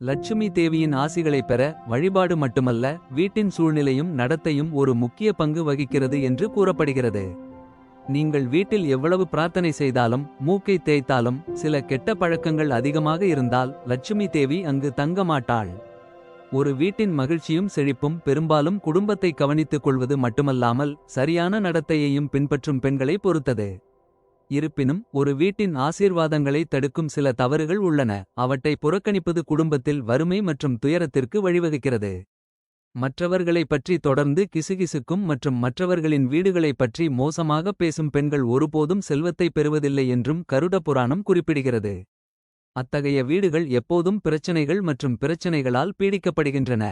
லட்சுமி தேவியின் ஆசிகளைப் பெற வழிபாடு மட்டுமல்ல வீட்டின் சூழ்நிலையும் நடத்தையும் ஒரு முக்கிய பங்கு வகிக்கிறது என்று கூறப்படுகிறது. நீங்கள் வீட்டில் எவ்வளவு பிரார்த்தனை செய்தாலும் மூக்கை தேய்த்தாலும் சில கெட்ட பழக்கங்கள் அதிகமாக இருந்தால் லட்சுமி தேவி அங்கு தங்க மாட்டாள் ஒரு வீட்டின் மகிழ்ச்சியும் செழிப்பும் பெரும்பாலும் குடும்பத்தை கவனித்துக் கொள்வது மட்டுமல்லாமல் சரியான நடத்தையையும் பின்பற்றும் பெண்களை பொறுத்தது. இருப்பினும் ஒரு வீட்டின் ஆசீர்வாதங்களை தடுக்கும் சில தவறுகள் உள்ளன. அவற்றை புறக்கணிப்பது குடும்பத்தில் வறுமை மற்றும் துயரத்திற்கு வழிவகுக்கிறது. மற்றவர்களைப் பற்றி தொடர்ந்து கிசுகிசுக்கும் மற்றும் மற்றவர்களின் வீடுகளைப் பற்றி மோசமாக பேசும் பெண்கள் ஒருபோதும் செல்வத்தை பெறுவதில்லை என்றும் கருட புராணம் குறிப்பிடுகிறது. அத்தகைய வீடுகள் எப்போதும் பிரச்சனைகள் மற்றும் பிரச்சனைகளால் பீடிக்கப்படுகின்றன.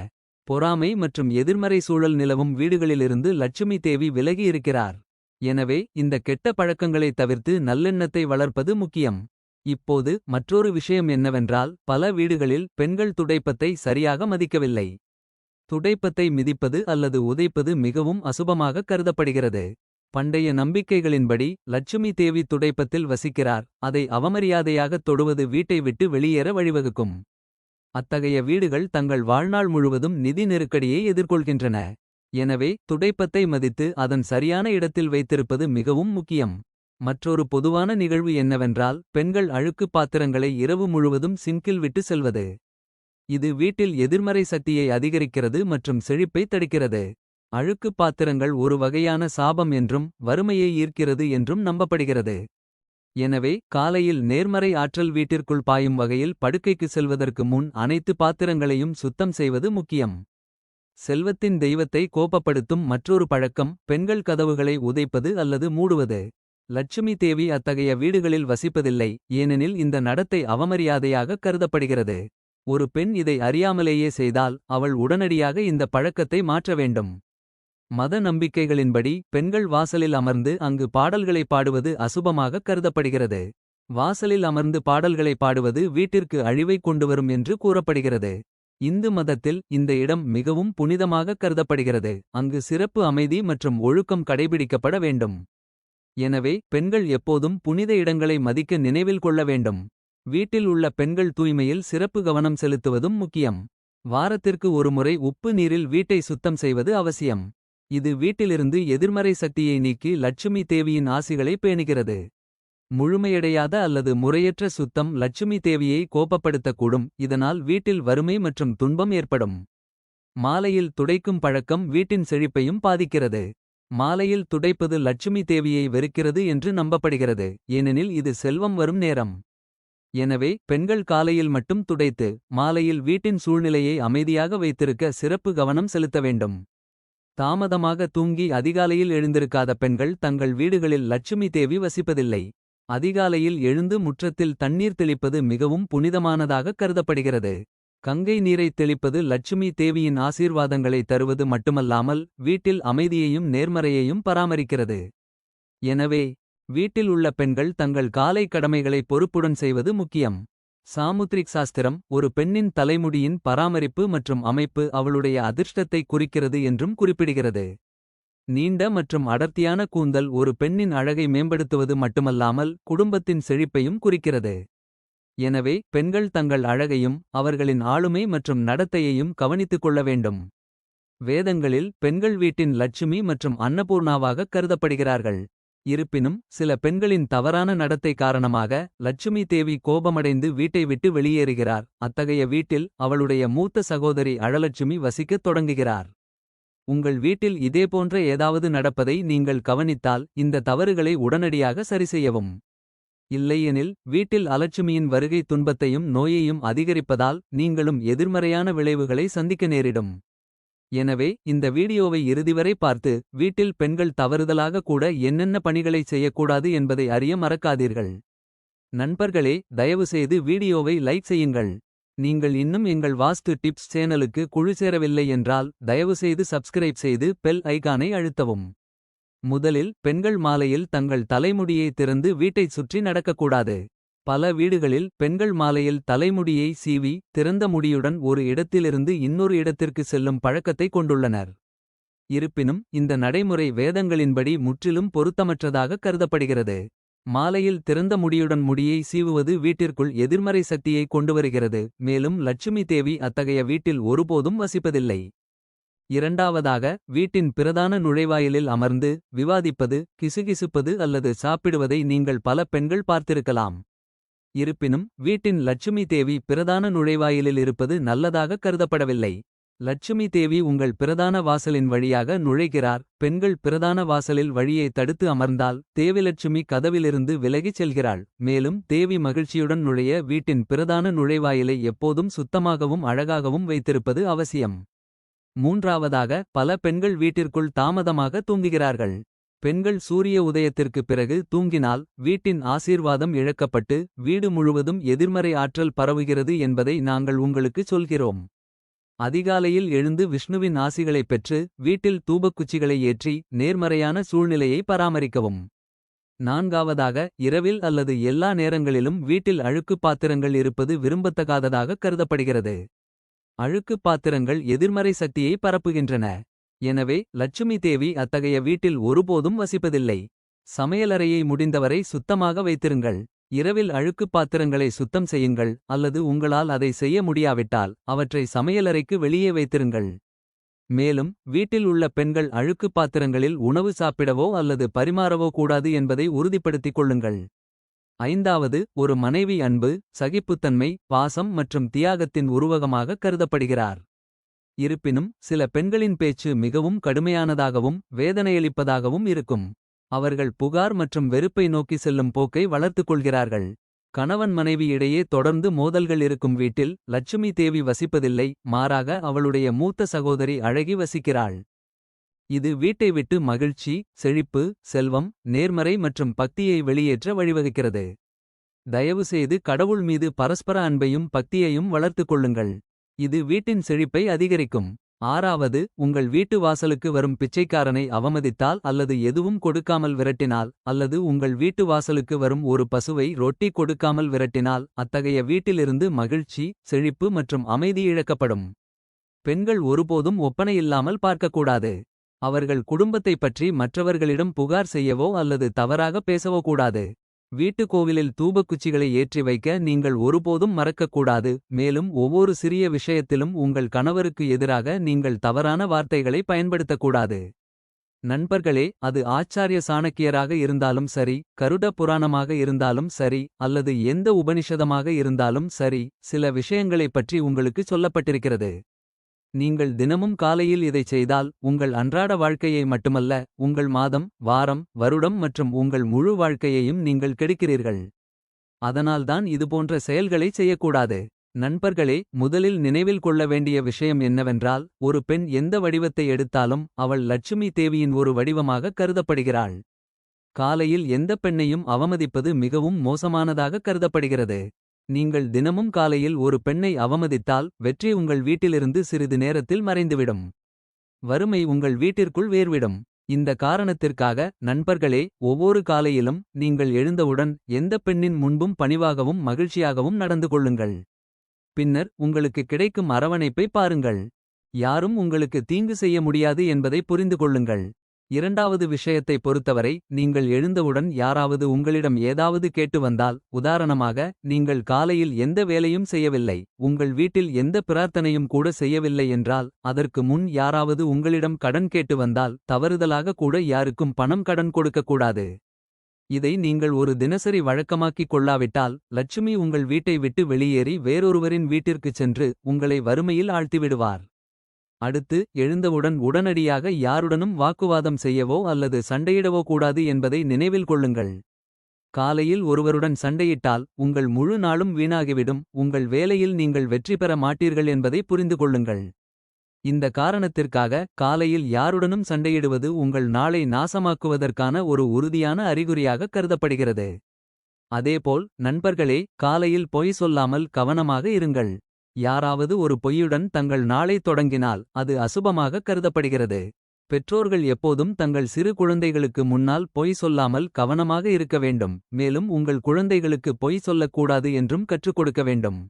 பொறாமை மற்றும் எதிர்மறை சூழல் நிலவும் வீடுகளிலிருந்து லட்சுமி தேவி விலகி இருக்கிறார் எனவே இந்த கெட்ட பழக்கங்களை தவிர்த்து நல்லெண்ணத்தை வளர்ப்பது முக்கியம். இப்போது மற்றொரு விஷயம் என்னவென்றால் பல வீடுகளில் பெண்கள் துடைப்பத்தை சரியாக மதிக்கவில்லை. துடைப்பத்தை மிதிப்பது அல்லது உதைப்பது மிகவும் அசுபமாக கருதப்படுகிறது. பண்டைய நம்பிக்கைகளின்படி லட்சுமி தேவி துடைப்பத்தில் வசிக்கிறார். அதை அவமரியாதையாகத் தொடுவது வீட்டை விட்டு வெளியேற வழிவகுக்கும். அத்தகைய வீடுகள் தங்கள் வாழ்நாள் முழுவதும் நிதி நெருக்கடியை எதிர்கொள்கின்றன. எனவே துடைப்பத்தை மதித்து அதன் சரியான இடத்தில் வைத்திருப்பது மிகவும் முக்கியம். மற்றொரு பொதுவான நிகழ்வு என்னவென்றால் பெண்கள் அழுக்கு பாத்திரங்களை இரவு முழுவதும் சிங்கில் விட்டு செல்வது. இது வீட்டில் எதிர்மறை சக்தியை அதிகரிக்கிறது மற்றும் செழிப்பை தடுக்கிறது. அழுக்கு பாத்திரங்கள் ஒரு வகையான சாபம் என்றும் வறுமையை ஈர்க்கிறது என்றும் நம்பப்படுகிறது. எனவே காலையில் நேர்மறை ஆற்றல் வீட்டிற்குள் பாயும் வகையில் படுக்கைக்கு செல்வதற்கு முன் அனைத்து பாத்திரங்களையும் சுத்தம் செய்வது முக்கியம். செல்வத்தின் தெய்வத்தை கோபப்படுத்தும் மற்றொரு பழக்கம் பெண்கள் கதவுகளை உதைப்பது அல்லது மூடுவது. லட்சுமி தேவி அத்தகைய வீடுகளில் வசிப்பதில்லை ஏனெனில் இந்த நடத்தை அவமரியாதையாக கருதப்படுகிறது. ஒரு பெண் இதை அறியாமலேயே செய்தால் அவள் உடனடியாக இந்த பழக்கத்தை மாற்ற வேண்டும். மத நம்பிக்கைகளின்படி பெண்கள் வாசலில் அமர்ந்து அங்கு பாடல்களை பாடுவது அசுபமாக கருதப்படுகிறது. வாசலில் அமர்ந்து பாடல்களை பாடுவது வீட்டிற்கு அழிவை கொண்டுவரும் என்று கூறப்படுகிறது. இந்து மதத்தில் இந்த இடம் மிகவும் புனிதமாக கருதப்படுகிறது. அங்கு சிறப்பு அமைதி மற்றும் ஒழுக்கம் கடைபிடிக்கப்பட வேண்டும். எனவே பெண்கள் எப்போதும் புனித இடங்களை மதிக்க நினைவில் கொள்ள வேண்டும். வீட்டில் உள்ள பெண்கள் தூய்மையில் சிறப்பு கவனம் செலுத்துவதும் முக்கியம். வாரத்திற்கு ஒருமுறை உப்பு நீரில் வீட்டை சுத்தம் செய்வது அவசியம். இது வீட்டிலிருந்து எதிர்மறை சக்தியை நீக்கி லட்சுமி தேவியின் ஆசிகளை பேணுகிறது. முழுமையடையாத அல்லது முறையற்ற சுத்தம் லட்சுமி தேவியை கோபப்படுத்தக்கூடும். இதனால் வீட்டில் வறுமை மற்றும் துன்பம் ஏற்படும். மாலையில் துடைக்கும் பழக்கம் வீட்டின் செழிப்பையும் பாதிக்கிறது. மாலையில் துடைப்பது லட்சுமி தேவியை வெறுக்கிறது என்று நம்பப்படுகிறது. ஏனெனில் இது செல்வம் வரும் நேரம். எனவே பெண்கள் காலையில் மட்டும் துடைத்து மாலையில் வீட்டின் சூழ்நிலையை அமைதியாக வைத்திருக்க சிறப்பு கவனம் செலுத்த வேண்டும். தாமதமாக தூங்கி அதிகாலையில் எழுந்திருக்காத பெண்கள் தங்கள் வீடுகளில் லட்சுமி தேவி வசிப்பதில்லை. அதிகாலையில் எழுந்து முற்றத்தில் தண்ணீர் தெளிப்பது மிகவும் புனிதமானதாக கருதப்படுகிறது. கங்கை நீரை தெளிப்பது லட்சுமி தேவியின் ஆசீர்வாதங்களை தருவது மட்டுமல்லாமல் வீட்டில் அமைதியையும் நேர்மறையையும் பராமரிக்கிறது. எனவே வீட்டில் உள்ள பெண்கள் தங்கள் காலை கடமைகளை பொறுப்புடன் செய்வது முக்கியம். சாமுத்ரிக் சாஸ்திரம் ஒரு பெண்ணின் தலைமுடியின் பராமரிப்பு மற்றும் அமைப்பு அவளுடைய அதிர்ஷ்டத்தை குறிக்கிறது என்றும் குறிப்பிடுகிறது. நீண்ட மற்றும் அடர்த்தியான கூந்தல் ஒரு பெண்ணின் அழகை மேம்படுத்துவது மட்டுமல்லாமல் குடும்பத்தின் செழிப்பையும் குறிக்கிறது. எனவே பெண்கள் தங்கள் அழகையும் அவர்களின் ஆளுமை மற்றும் நடத்தையையும் கவனித்துக் கொள்ள வேண்டும். வேதங்களில் பெண்கள் வீட்டின் லட்சுமி மற்றும் அன்னபூர்ணாவாக கருதப்படுகிறார்கள். இருப்பினும் சில பெண்களின் தவறான நடத்தை காரணமாக லட்சுமி தேவி கோபமடைந்து வீட்டை விட்டு வெளியேறுகிறார். அத்தகைய வீட்டில் அவளுடைய மூத்த சகோதரி அழலட்சுமி வசிக்கத் தொடங்குகிறார். உங்கள் வீட்டில் இதேபோன்ற ஏதாவது நடப்பதை நீங்கள் கவனித்தால் இந்த தவறுகளை உடனடியாக சரிசெய்யவும். இல்லையெனில் வீட்டில் அலட்சுமியின் வருகை துன்பத்தையும் நோயையும் அதிகரிப்பதால் நீங்களும் எதிர்மறையான விளைவுகளை சந்திக்க நேரிடும். எனவே இந்த வீடியோவை இறுதிவரை பார்த்து வீட்டில் பெண்கள் தவறுதலாக கூட என்னென்ன பணிகளை செய்யக்கூடாது என்பதை அறிய மறக்காதீர்கள். நண்பர்களே தயவுசெய்து வீடியோவை லைக் செய்யுங்கள். நீங்கள் இன்னும் எங்கள் வாஸ்து டிப்ஸ் சேனலுக்கு குழு சேரவில்லை என்றால் தயவுசெய்து சப்ஸ்கிரைப் செய்து பெல் ஐகானை அழுத்தவும். முதலில் பெண்கள் மாலையில் தங்கள் தலைமுடியை திறந்து வீட்டைச் சுற்றி நடக்கக்கூடாது. பல வீடுகளில் பெண்கள் மாலையில் தலைமுடியை சீவி திறந்த முடியுடன் ஒரு இடத்திலிருந்து இன்னொரு இடத்திற்கு செல்லும் பழக்கத்தை கொண்டுள்ளனர். இருப்பினும் இந்த நடைமுறை வேதங்களின்படி முற்றிலும் பொருத்தமற்றதாக கருதப்படுகிறது. மாலையில் திறந்த முடியுடன் முடியை சீவுவது வீட்டிற்குள் எதிர்மறை சக்தியை கொண்டுவருகிறது மேலும் லட்சுமி தேவி அத்தகைய வீட்டில் ஒருபோதும் வசிப்பதில்லை. இரண்டாவதாக வீட்டின் பிரதான நுழைவாயிலில் அமர்ந்து விவாதிப்பது கிசுகிசுப்பது அல்லது சாப்பிடுவதை நீங்கள் பல பெண்கள் பார்த்திருக்கலாம். இருப்பினும் வீட்டின் லட்சுமி தேவி பிரதான நுழைவாயிலில் இருப்பது நல்லதாக கருதப்படவில்லை. லட்சுமி தேவி உங்கள் பிரதான வாசலின் வழியாக நுழைகிறார். பெண்கள் பிரதான வாசலில் வழியை தடுத்து அமர்ந்தால் தேவிலட்சுமி கதவிலிருந்து விலகிச் செல்கிறாள். மேலும் தேவி மகிழ்ச்சியுடன் நுழைய வீட்டின் பிரதான நுழைவாயிலை எப்போதும் சுத்தமாகவும் அழகாகவும் வைத்திருப்பது அவசியம். மூன்றாவதாக பல பெண்கள் வீட்டிற்குள் தாமதமாக தூங்குகிறார்கள். பெண்கள் சூரிய உதயத்திற்கு பிறகு தூங்கினால் வீட்டின் ஆசீர்வாதம் இழக்கப்பட்டு வீடு முழுவதும் எதிர்மறை ஆற்றல் பரவுகிறது என்பதை நாங்கள் உங்களுக்குச் சொல்கிறோம். அதிகாலையில் எழுந்து விஷ்ணுவின் ஆசிகளைப் பெற்று வீட்டில் தூபக்குச்சிகளை ஏற்றி நேர்மறையான சூழ்நிலையை பராமரிக்கவும். நான்காவதாக இரவில் அல்லது எல்லா நேரங்களிலும் வீட்டில் அழுக்குப் பாத்திரங்கள் இருப்பது விரும்பத்தகாததாக கருதப்படுகிறது. அழுக்குப் பாத்திரங்கள் எதிர்மறை சக்தியை பரப்புகின்றன. எனவே லட்சுமி தேவி அத்தகைய வீட்டில் ஒருபோதும் வசிப்பதில்லை. சமையலறையை முடிந்தவரை சுத்தமாக வைத்திருங்கள். இரவில் அழுக்குப் பாத்திரங்களை சுத்தம் செய்யுங்கள் அல்லது உங்களால் அதை செய்ய முடியாவிட்டால் அவற்றை சமையலறைக்கு வெளியே வைத்திருங்கள். மேலும் வீட்டில் உள்ள பெண்கள் அழுக்குப் பாத்திரங்களில் உணவு சாப்பிடவோ அல்லது பரிமாறவோ கூடாது என்பதை உறுதிப்படுத்திக் கொள்ளுங்கள். ஐந்தாவது ஒரு மனைவி அன்பு சகிப்புத்தன்மை பாசம் மற்றும் தியாகத்தின் உருவகமாக கருதப்படுகிறார். இருப்பினும் சில பெண்களின் பேச்சு மிகவும் கடுமையானதாகவும் வேதனையளிப்பதாகவும் இருக்கும். அவர்கள் புகார் மற்றும் வெறுப்பை நோக்கி செல்லும் போக்கை வளர்த்துக் கொள்கிறார்கள். கணவன் மனைவி இடையே தொடர்ந்து மோதல்கள் இருக்கும் வீட்டில் லட்சுமி தேவி வசிப்பதில்லை மாறாக அவளுடைய மூத்த சகோதரி அழகி வசிக்கிறாள். இது வீட்டை விட்டு மகிழ்ச்சி செழிப்பு செல்வம் நேர்மறை மற்றும் பக்தியை வெளியேற்ற வழிவகுக்கிறது. தயவுசெய்து கடவுள் மீது பரஸ்பர அன்பையும் பக்தியையும் வளர்த்துக் கொள்ளுங்கள். இது வீட்டின் செழிப்பை அதிகரிக்கும். ஆறாவது உங்கள் வீட்டு வாசலுக்கு வரும் பிச்சைக்காரனை அவமதித்தால் அல்லது எதுவும் கொடுக்காமல் விரட்டினால் அல்லது உங்கள் வீட்டு வாசலுக்கு வரும் ஒரு பசுவை ரொட்டி கொடுக்காமல் விரட்டினால் அத்தகைய வீட்டிலிருந்து மகிழ்ச்சி செழிப்பு மற்றும் அமைதி இழக்கப்படும். பெண்கள் ஒருபோதும் ஒப்பனையில்லாமல் பார்க்கக்கூடாது. அவர்கள் குடும்பத்தைப் பற்றி மற்றவர்களிடம் புகார் செய்யவோ அல்லது தவறாக பேசவோ கூடாது. வீட்டு கோவிலில் தூபக்குச்சிகளை ஏற்றி வைக்க நீங்கள் ஒருபோதும் மறக்கக்கூடாது. மேலும் ஒவ்வொரு சிறிய விஷயத்திலும் உங்கள் கணவருக்கு எதிராக நீங்கள் தவறான வார்த்தைகளை பயன்படுத்தக்கூடாது. நண்பர்களே அது ஆச்சாரிய சாணக்கியராக இருந்தாலும் சரி கருட புராணமாக இருந்தாலும் சரி அல்லது எந்த உபனிஷதமாக இருந்தாலும் சரி சில விஷயங்களைப் பற்றி உங்களுக்கு சொல்லப்பட்டிருக்கிறது. நீங்கள் தினமும் காலையில் இதைச் செய்தால் உங்கள் அன்றாட வாழ்க்கையை மட்டுமல்ல உங்கள் மாதம் வாரம் வருடம் மற்றும் உங்கள் முழு வாழ்க்கையையும் நீங்கள் கெடுக்கிறீர்கள். அதனால்தான் இதுபோன்ற செயல்களை செய்யக்கூடாது. நண்பர்களே முதலில் நினைவில் கொள்ள வேண்டிய விஷயம் என்னவென்றால் ஒரு பெண் எந்த வடிவத்தை எடுத்தாலும் அவள் லட்சுமி தேவியின் ஒரு வடிவமாக கருதப்படுகிறாள். காலையில் எந்த பெண்ணையும் அவமதிப்பது மிகவும் மோசமானதாக கருதப்படுகிறது. நீங்கள் தினமும் காலையில் ஒரு பெண்ணை அவமதித்தால் வெற்றி உங்கள் வீட்டிலிருந்து சிறிது நேரத்தில் மறைந்துவிடும். வறுமை உங்கள் வீட்டிற்குள் வேர்விடும். இந்த காரணத்திற்காக நண்பர்களே ஒவ்வொரு காலையிலும் நீங்கள் எழுந்தவுடன் எந்த பெண்ணின் முன்பும் பணிவாகவும் மகிழ்ச்சியாகவும் நடந்து கொள்ளுங்கள். பின்னர் உங்களுக்கு கிடைக்கும் அரவணைப்பை பாருங்கள். யாரும் உங்களுக்கு தீங்கு செய்ய முடியாது என்பதை புரிந்து கொள்ளுங்கள். இரண்டாவது விஷயத்தை பொறுத்தவரை நீங்கள் எழுந்தவுடன் யாராவது உங்களிடம் ஏதாவது கேட்டு வந்தால் உதாரணமாக நீங்கள் காலையில் எந்த வேலையும் செய்யவில்லை உங்கள் வீட்டில் எந்த பிரார்த்தனையும் கூட செய்யவில்லை என்றால் அதற்கு முன் யாராவது உங்களிடம் கடன் கேட்டு வந்தால் தவறுதலாக கூட யாருக்கும் பணம் கடன் கொடுக்கக்கூடாது இதை நீங்கள் ஒரு தினசரி வழக்கமாக்கிக் கொள்ளாவிட்டால் லட்சுமி உங்கள் வீட்டை விட்டு வெளியேறி வேறொருவரின் வீட்டிற்குச் சென்று உங்களை வறுமையில் ஆழ்த்திவிடுவார் அடுத்து எழுந்தவுடன் உடனடியாக யாருடனும் வாக்குவாதம் செய்யவோ அல்லது சண்டையிடவோ கூடாது என்பதை நினைவில் கொள்ளுங்கள். காலையில் ஒருவருடன் சண்டையிட்டால் உங்கள் முழு நாளும் வீணாகிவிடும் உங்கள் வேலையில் நீங்கள் வெற்றி பெற மாட்டீர்கள் என்பதை புரிந்து கொள்ளுங்கள். இந்த காரணத்திற்காக காலையில் யாருடனும் சண்டையிடுவது உங்கள் நாளை நாசமாக்குவதற்கான ஒரு உறுதியான அறிகுறியாக கருதப்படுகிறது. அதேபோல் நண்பர்களே காலையில் பொய் சொல்லாமல் கவனமாக இருங்கள். யாராவது ஒரு பொய்யுடன் தங்கள் நாளை தொடங்கினால் அது அசுபமாக கருதப்படுகிறது பெற்றோர்கள் எப்போதும் தங்கள் சிறு குழந்தைகளுக்கு முன்னால் பொய் சொல்லாமல் கவனமாக இருக்க வேண்டும் மேலும் உங்கள் குழந்தைகளுக்கு பொய் சொல்லக்கூடாது என்றும் கற்றுக் கொடுக்க வேண்டும்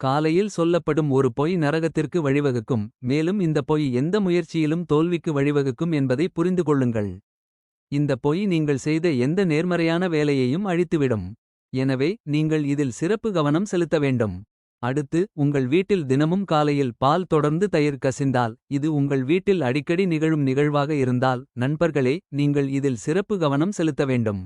காலையில் சொல்லப்படும் ஒரு பொய் நரகத்திற்கு வழிவகுக்கும் மேலும் இந்த பொய் எந்த முயற்சியிலும் தோல்விக்கு வழிவகுக்கும் என்பதை புரிந்து கொள்ளுங்கள் இந்த பொய் நீங்கள் செய்த எந்த நேர்மறையான வேலையையும் அழித்துவிடும். எனவே நீங்கள் இதில் சிறப்பு கவனம் செலுத்த வேண்டும். அடுத்து உங்கள் வீட்டில் தினமும் காலையில் பால் தொடர்ந்து தயிர் கசிந்தால். இது உங்கள் வீட்டில் அடிக்கடி நிகழும் நிகழ்வாக இருந்தால். நண்பர்களே நீங்கள் இதில் சிறப்பு கவனம் செலுத்த வேண்டும்.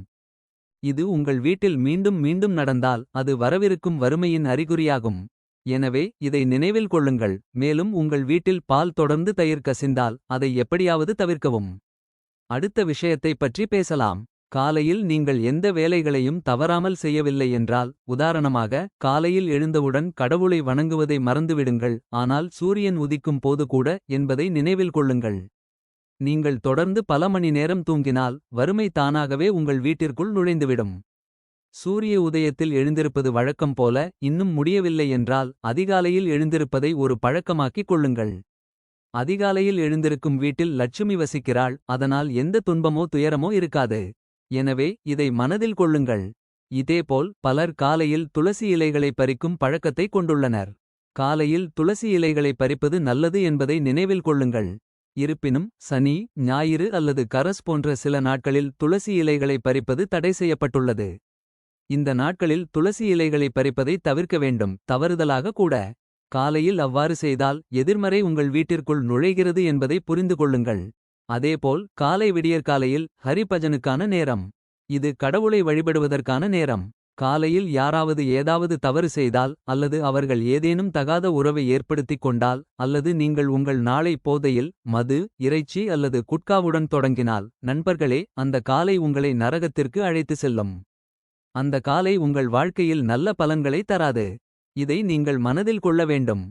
இது உங்கள் வீட்டில் மீண்டும் மீண்டும் நடந்தால். அது வரவிருக்கும் வறுமையின் அறிகுறியாகும். எனவே இதை நினைவில் கொள்ளுங்கள். மேலும் உங்கள் வீட்டில் பால் தொடர்ந்து தயிர் கசிந்தால். அதை எப்படியாவது தவிர்க்கவும். அடுத்த விஷயத்தைப் பற்றி பேசலாம். காலையில் நீங்கள் எந்த வேலைகளையும் தவறாமல் செய்யவில்லை என்றால். உதாரணமாக காலையில் எழுந்தவுடன் கடவுளை வணங்குவதை மறந்துவிடுங்கள். ஆனால் சூரியன் உதிக்கும் போது கூட என்பதை நினைவில் கொள்ளுங்கள். நீங்கள் தொடர்ந்து பல மணி நேரம் தூங்கினால். வறுமை தானாகவே உங்கள் வீட்டிற்குள் நுழைந்துவிடும். சூரிய உதயத்தில் எழுந்திருப்பது வழக்கம் போல. இன்னும் முடியவில்லை என்றால் அதிகாலையில் எழுந்திருப்பதை ஒரு பழக்கமாக்கிக் கொள்ளுங்கள். அதிகாலையில் எழுந்திருக்கும் வீட்டில் லட்சுமி வசிக்கிறாள். அதனால் எந்த துன்பமோ துயரமோ இருக்காது. எனவே இதை மனதில் கொள்ளுங்கள். இதேபோல் பலர் காலையில் துளசி இலைகளை பறிக்கும் பழக்கத்தை கொண்டுள்ளனர். காலையில் துளசி இலைகளை பறிப்பது நல்லது என்பதை நினைவில் கொள்ளுங்கள். இருப்பினும் சனி ஞாயிறு அல்லது கரஸ் போன்ற சில நாட்களில் துளசி இலைகளை பறிப்பது தடை செய்யப்பட்டுள்ளது. இந்த நாட்களில் துளசி இலைகளை பறிப்பதை தவிர்க்க வேண்டும். தவறுதலாக கூட. காலையில் அவ்வாறு செய்தால் எதிர்மறை உங்கள் வீட்டிற்குள் நுழைகிறது என்பதை புரிந்து கொள்ளுங்கள். அதேபோல் காலை விடியற்காலையில் ஹரிபஜனுக்கான நேரம். இது கடவுளை வழிபடுவதற்கான நேரம். காலையில் யாராவது ஏதாவது தவறு செய்தால் அல்லது அவர்கள் ஏதேனும் தகாத உறவை ஏற்படுத்திக் கொண்டால். அல்லது நீங்கள் உங்கள் நாளை போதையில் மது இறைச்சி அல்லது குட்காவுடன் தொடங்கினால். நண்பர்களே அந்த காலை உங்களை நரகத்திற்கு அழைத்து செல்லும். அந்த காலை உங்கள் வாழ்க்கையில் நல்ல பலன்களை தராது. இதை நீங்கள் மனதில் கொள்ள வேண்டும்.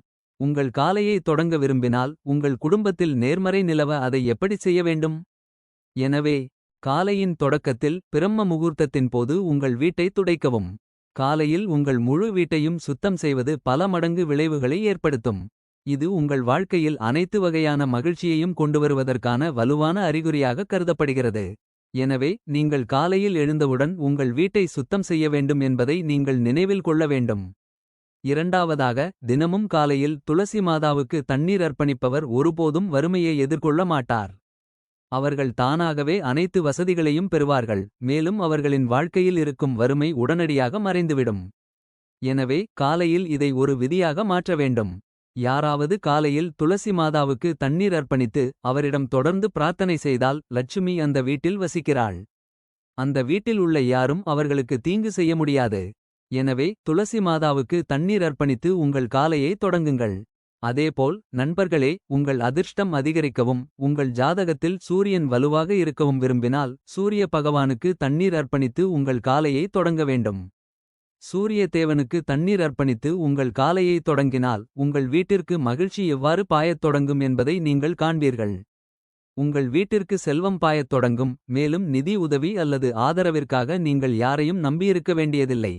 உங்கள் காலையை தொடங்க விரும்பினால் உங்கள் குடும்பத்தில் நேர்மறை நிலவ அதை எப்படி செய்ய வேண்டும். எனவே காலையின் தொடக்கத்தில் பிரம்ம முகூர்த்தத்தின் போது உங்கள் வீட்டை துடைக்கவும். காலையில் உங்கள் முழு வீட்டையும் சுத்தம் செய்வது பல மடங்கு விளைவுகளை ஏற்படுத்தும். இது உங்கள் வாழ்க்கையில் அனைத்து வகையான மகிழ்ச்சியையும் கொண்டுவருவதற்கான வலுவான அறிகுறியாக கருதப்படுகிறது. எனவே நீங்கள் காலையில் எழுந்தவுடன் உங்கள் வீட்டை சுத்தம் செய்ய வேண்டும் என்பதை நீங்கள் நினைவில் கொள்ள வேண்டும். இரண்டாவதாக தினமும் காலையில் துளசி மாதாவுக்கு தண்ணீர் அர்ப்பணிப்பவர் ஒருபோதும் வறுமையை எதிர்கொள்ள மாட்டார். அவர்கள் தானாகவே அனைத்து வசதிகளையும் பெறுவார்கள். மேலும் அவர்களின் வாழ்க்கையில் இருக்கும் வறுமை உடனடியாக மறைந்துவிடும். எனவே காலையில் இதை ஒரு விதியாக மாற்ற வேண்டும். யாராவது காலையில் துளசி மாதாவுக்கு தண்ணீர் அர்ப்பணித்து. அவரிடம் தொடர்ந்து பிரார்த்தனை செய்தால் லட்சுமி அந்த வீட்டில் வசிக்கிறாள். அந்த வீட்டில் உள்ள யாரும் அவர்களுக்கு தீங்கு செய்ய முடியாது. எனவே துளசி மாதாவுக்கு தண்ணீர் அர்ப்பணித்து உங்கள் காலையை தொடங்குங்கள். அதேபோல் நண்பர்களே உங்கள் அதிர்ஷ்டம் அதிகரிக்கவும். உங்கள் ஜாதகத்தில் சூரியன் வலுவாக இருக்கவும் விரும்பினால். சூரிய பகவானுக்கு தண்ணீர் அர்ப்பணித்து உங்கள் காலையை தொடங்க வேண்டும். சூரிய தேவனுக்கு தண்ணீர் அர்ப்பணித்து உங்கள் காலையை தொடங்கினால். உங்கள் வீட்டிற்கு மகிழ்ச்சி எவ்வாறு பாயத் தொடங்கும் என்பதை நீங்கள் காண்பீர்கள். உங்கள் வீட்டிற்கு செல்வம் பாயத் தொடங்கும். மேலும் நிதி உதவி அல்லது ஆதரவிற்காக நீங்கள் யாரையும் நம்பியிருக்க வேண்டியதில்லை.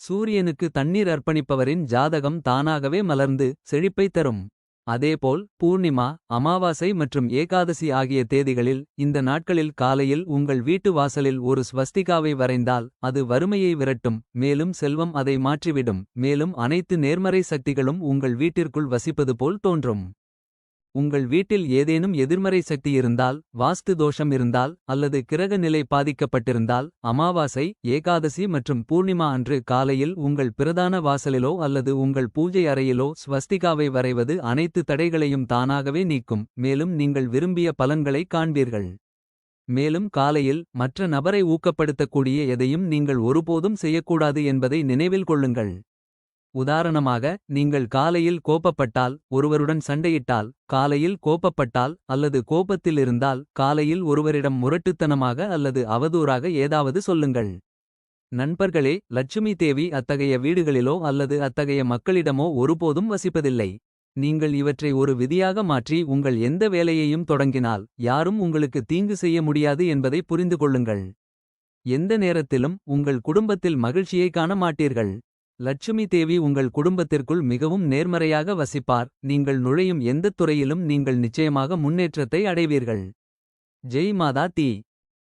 சூரியனுக்கு தண்ணீர் அர்ப்பணிப்பவரின் ஜாதகம் தானாகவே மலர்ந்து செழிப்பை தரும். அதேபோல் பூர்ணிமா அமாவாசை மற்றும் ஏகாதசி ஆகிய தேதிகளில். இந்த நாட்களில் காலையில் உங்கள் வீட்டு வாசலில் ஒரு ஸ்வஸ்திகாவை வரைந்தால். அது வறுமையை விரட்டும் மேலும் செல்வம் அதை மாற்றிவிடும். மேலும் அனைத்து நேர்மறை சக்திகளும் உங்கள் வீட்டிற்குள் வசிப்பது போல் தோன்றும். உங்கள் வீட்டில் ஏதேனும் எதிர்மறை சக்தி இருந்தால். வாஸ்து தோஷம் இருந்தால் அல்லது கிரக நிலை பாதிக்கப்பட்டிருந்தால். அமாவாசை ஏகாதசி மற்றும் பூர்ணிமா அன்று காலையில். உங்கள் பிரதான வாசலிலோ அல்லது உங்கள் பூஜை அறையிலோ. ஸ்வஸ்திகாவை வரைவது அனைத்து தடைகளையும் தானாகவே நீக்கும். மேலும் நீங்கள் விரும்பிய பலன்களை காண்பீர்கள். மேலும் காலையில் மற்ற நபரை ஊக்கப்படுத்தக்கூடிய எதையும் நீங்கள் ஒருபோதும் செய்யக்கூடாது என்பதை நினைவில் கொள்ளுங்கள். உதாரணமாக நீங்கள் காலையில் கோபப்பட்டால் ஒருவருடன் சண்டையிட்டால். காலையில் கோபப்பட்டால் அல்லது கோபத்தில் இருந்தால். காலையில் ஒருவரிடம் முரட்டுத்தனமாக அல்லது அவதூறாக ஏதாவது சொல்லுங்கள். நண்பர்களே லட்சுமி தேவி அத்தகைய வீடுகளிலோ அல்லது அத்தகைய மக்களிடமோ ஒருபோதும் வசிப்பதில்லை. நீங்கள் இவற்றை ஒரு விதியாக மாற்றி உங்கள் எந்த வேலையையும் தொடங்கினால். யாரும் உங்களுக்கு தீங்கு செய்ய முடியாது என்பதை புரிந்து கொள்ளுங்கள். எந்த நேரத்திலும் உங்கள் குடும்பத்தில் மகிழ்ச்சியை காண மாட்டீர்கள். லட்சுமி தேவி உங்கள் குடும்பத்திற்குள் மிகவும் நேர்மறையாக வசிப்பார். நீங்கள் நுழையும் எந்தத் துறையிலும் நீங்கள் நிச்சயமாக முன்னேற்றத்தை அடைவீர்கள். ஜெய் மாதா தீ